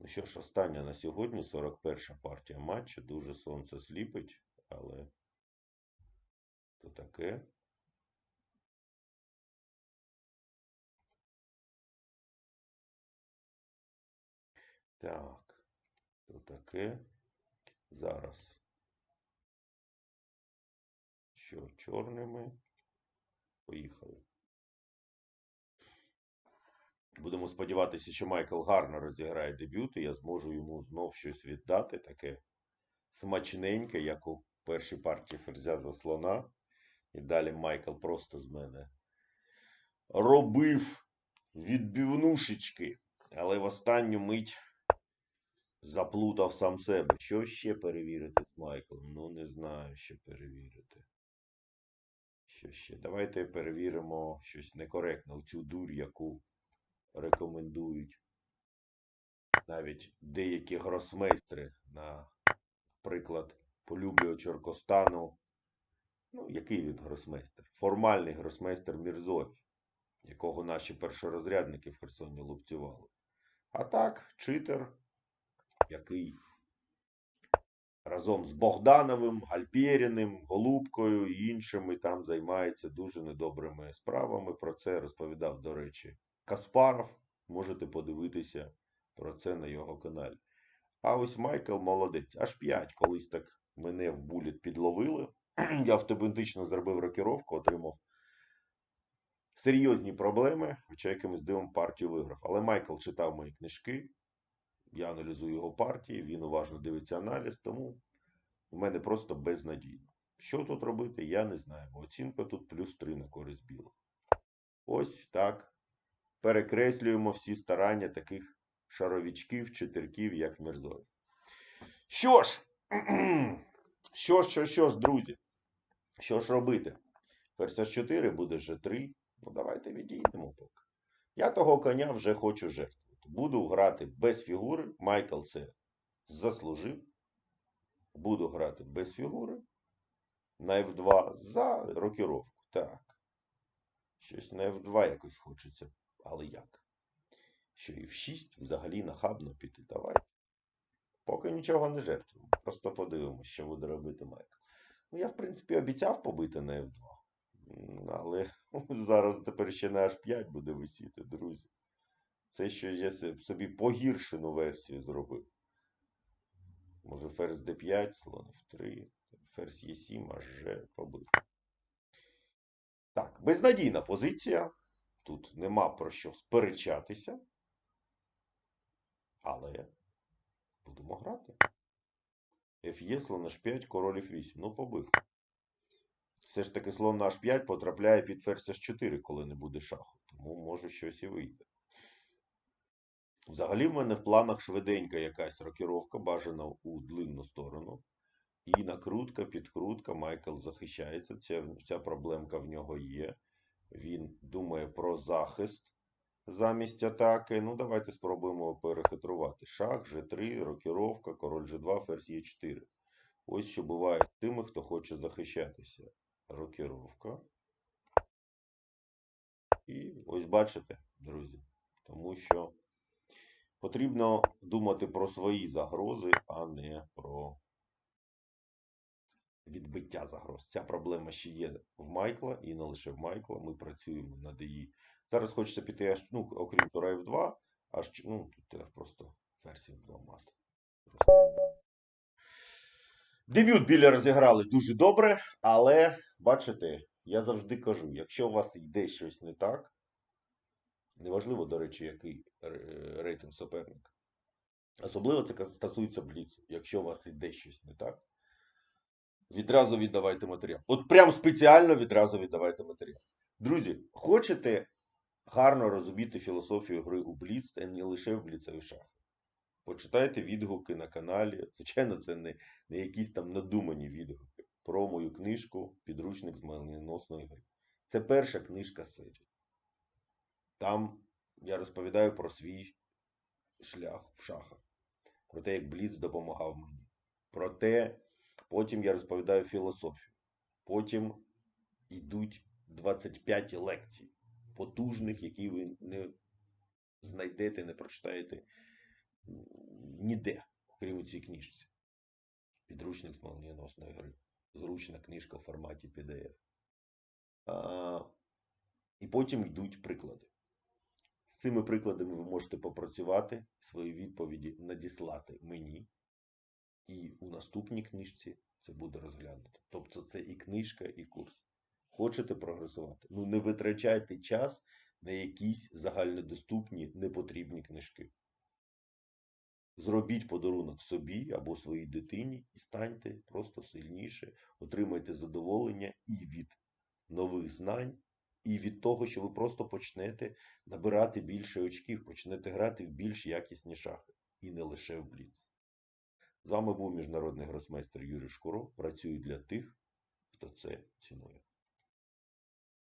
Ну що ж, остання на сьогодні 41 партія матчу. Дуже сонце сліпить, але то таке. Так, то таке. Зараз. Що чорними? Поїхали. Будемо сподіватися, що Майкл гарно розіграє дебют, і я зможу йому знов щось віддати, таке смачненьке, як у першій партії ферзя за слона. І далі Майкл просто з мене робив відбивнушечки, але в останню мить заплутав сам себе. Що ще перевірити з Майклом? Ну, не знаю, що перевірити. Що ще? Давайте перевіримо щось некоректне, цю дурь, яку рекомендують навіть деякі гросмейстри, наприклад, полюблював Чоркостану. Ну, який він гросмейстер? Формальний гросмейстер Мірзоєв, якого наші першорозрядники в Херсоні лупцювали. А так, читер, який разом з Богдановим, Гальпєріним, Голубкою і іншими там займається дуже недобрими справами. Про це розповідав, до речі, Каспаров. Можете подивитися про це на його каналі. А ось Майкл молодець. Аж 5. Колись так мене в буліт підловили. Я автоматично зробив рокіровку, отримав серйозні проблеми, хоча якимось дивом партію виграв. Але Майкл читав мої книжки. Я аналізую його партії, він уважно дивиться аналіз, тому в мене просто безнадійно. Що тут робити, я не знаю, бо оцінка тут плюс 3 на користь білих. Ось так. Перекреслюємо всі старання таких шаровічків, читерків, як Мірзоєв. Що ж, що ж, що, що ж, друзі, що ж робити? Ферзь 4 буде G3. Ну, давайте відійдемо поки. Я того коня вже хочу жертвувати. Буду грати без фігури. Майкл це заслужив. Буду грати без фігури. На F2 за рокіровку. Так. Щось на F2 якось хочеться. Але як? Що і в 6 взагалі нахабно піти. Давайте. Поки нічого не жертвуємо. Просто подивимося, що буде робити Майкл. Ну, я, в принципі, обіцяв побити на F2. Але зараз тепер ще на H5 буде висіти, друзі. Це що я собі погіршену версію зробив. Може ферзь d5, слон f3, ферзь e7, аж побив. Так, безнадійна позиція. Тут нема про що сперечатися. Але будемо грати. Ф'є, слон h5, король f8. Ну, побив. Все ж таки слон на h5 потрапляє під ферзь h4, коли не буде шаху. Тому може щось і вийде. Взагалі в мене в планах швиденька якась рокіровка, бажана у длинну сторону. І накрутка, підкрутка. Майкл захищається. Ця, ця проблемка в нього є. Він думає про захист замість атаки. Ну, давайте спробуємо перехитрувати. Шах, G3, рокіровка, король G2, ферзь Е4. Ось що буває з тими, хто хоче захищатися. Рокіровка. І ось бачите, друзі. Тому що потрібно думати про свої загрози, а не про відбиття загроз. Ця проблема ще є в Майкла і не лише в Майкла. Ми працюємо над її. Зараз хочеться піти аж, ну, окрім тура F2, аж, ну, тут просто версія 2 мат. Дебют біля розіграли дуже добре, але бачите, я завжди кажу, якщо у вас йде щось не так, неважливо, до речі, який рейтинг суперника. Особливо це стосується бліцу. Якщо у вас йде щось не так, відразу віддавайте матеріал. От прям спеціально відразу віддавайте матеріал. Друзі, хочете гарно розуміти філософію гри у Бліц, та не лише в Бліц, а шахи. Почитайте відгуки на каналі. Звичайно, це не, не якісь там надумані відгуки. Про мою книжку Підручник з молнієносної гри. Це перша книжка серії. Там я розповідаю про свій шлях в шахах. Про те, як Бліц допомагав мені. Про те, потім я розповідаю філософію. Потім йдуть 25 лекцій, потужних, які ви не знайдете, не прочитаєте ніде, окрім у цій книжці. Підручник з молнієносної гри. Зручна книжка в форматі PDF. А, і потім йдуть приклади. З цими прикладами ви можете попрацювати, свої відповіді надіслати мені. І у наступній книжці це буде розглянуто. Тобто це і книжка, і курс. Хочете прогресувати? Ну не витрачайте час на якісь загальнодоступні, непотрібні книжки. Зробіть подарунок собі або своїй дитині і станьте просто сильніше, отримайте задоволення і від нових знань, і від того, що ви просто почнете набирати більше очків, почнете грати в більш якісні шахи. І не лише в бліц. З вами був міжнародний гросмейстер Юрій Шкуро. Працюю для тих, хто це цінує.